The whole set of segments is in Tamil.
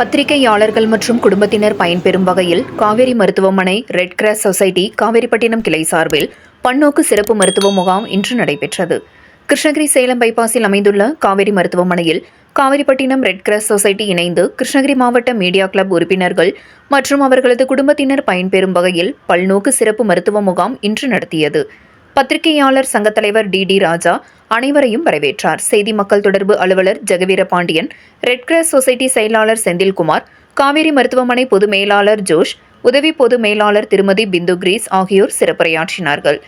பத்திரிகையாளர்கள் மற்றும் குடும்பத்தினர் பயன்பெறும் வகையில் காவேரி மருத்துவமனை ரெட் கிராஸ் சொசைட்டி காவேரிப்பட்டினம் கிளை சார்பில் பன்னோக்கு சிறப்பு மருத்துவ முகாம் இன்று நடைபெற்றது. கிருஷ்ணகிரி சேலம் பைபாஸில் அமைந்துள்ள காவேரி மருத்துவமனையில் காவேரிப்பட்டினம் ரெட் கிராஸ் சொசைட்டி இணைந்து கிருஷ்ணகிரி மாவட்ட மீடியா கிளப் உறுப்பினர்கள் மற்றும் அவர்களது குடும்பத்தினர் பயன்பெறும் வகையில் பல்நோக்கு சிறப்பு மருத்துவ முகாம் இன்று நடத்தியது. பத்திரிகையாளர் சங்கத் தலைவர் டி டி ராஜா அனைவரையும் வரவேற்றார். செய்தி மக்கள் தொடர்பு அலுவலர் Jegaveera Pandian red cross society செயலாளர் செந்தில்குமார் காவேரி மருத்துவமனை பொது மேலாளர் ஜோஷ் உதவி பொது மேலாளர் திருமதி பிந்து கிரீஸ் ஆகியோர் சிறப்புரையாற்றினார்கள்.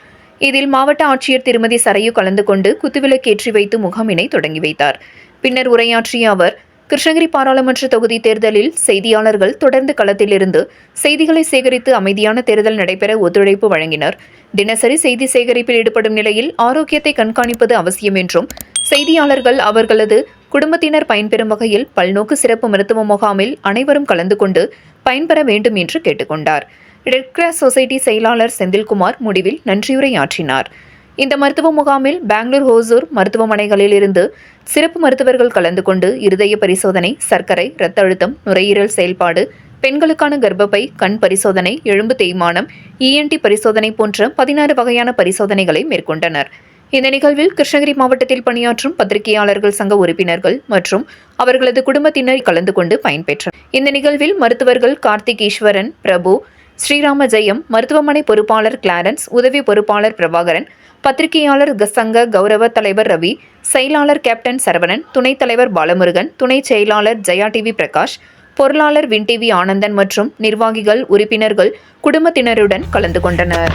இதில் மாவட்ட ஆட்சியர் திருமதி சரையு கலந்து கொண்டு குத்துவிளக்கேற்றி வைத்து முகாமினை தொடங்கி வைத்தார். பின்னர் உரையாற்றிய அவர் கிருஷ்ணகிரி பாராளுமன்ற தொகுதி தேர்தலில் செய்தியாளர்கள் தொடர்ந்து களத்திலிருந்து செய்திகளை சேகரித்து அமைதியான தேர்தல் நடைபெற ஒத்துழைப்பு வழங்கினர். தினசரி செய்தி சேகரிப்பில் ஈடுபடும் நிலையில் ஆரோக்கியத்தை கண்காணிப்பது அவசியம் என்றும் செய்தியாளர்கள் அவர்களது குடும்பத்தினர் பயன்பெறும் வகையில் பல்நோக்கு சிறப்பு மருத்துவ முகாமில் அனைவரும் கலந்து கொண்டு பயன்பெற வேண்டும் என்று கேட்டுக்கொண்டார். ரெட் கிராஸ் சொசைட்டி செயலாளர் செந்தில்குமார் முடிவில் நன்றியுரையாற்றினார். இந்த மருத்துவ முகாமில் பெங்களூர் ஹோசூர் மருத்துவமனைகளில் இருந்து சிறப்பு மருத்துவர்கள் கலந்து கொண்டு இருதய பரிசோதனை சர்க்கரை இரத்த அழுத்தம் நுரையீரல் செயல்பாடு பெண்களுக்கான கர்ப்பப்பை கண் பரிசோதனை எலும்பு தேய்மானம் இஎன்டி பரிசோதனை போன்ற பதினாறு வகையான பரிசோதனைகளை மேற்கொண்டனர். இந்த நிகழ்வில் கிருஷ்ணகிரி மாவட்டத்தில் பணியாற்றும் பத்திரிகையாளர்கள் சங்க உறுப்பினர்கள் மற்றும் அவர்களது குடும்பத்தினர் கலந்து கொண்டு பயன்பெற்றனர். இந்த நிகழ்வில் மருத்துவர்கள் கார்த்திக் ஈஸ்வரன் பிரபு ஸ்ரீராம ஜெயம் மருத்துவமனை பொறுப்பாளர் கிளாரன்ஸ் உதவி பொறுப்பாளர் பிரபாகரன் பத்திரிகையாளர் க- சங்க கௌரவ தலைவர் ரவி செயலாளர் கேப்டன் சரவணன் துணைத் தலைவர் பாலமுருகன் துணை செயலாளர் ஜெயா டிவி பிரகாஷ் பொருளாளர் வின் டிவி ஆனந்தன் மற்றும் நிர்வாகிகள் உறுப்பினர்கள் குடும்பத்தினருடன் கலந்து கொண்டனர்.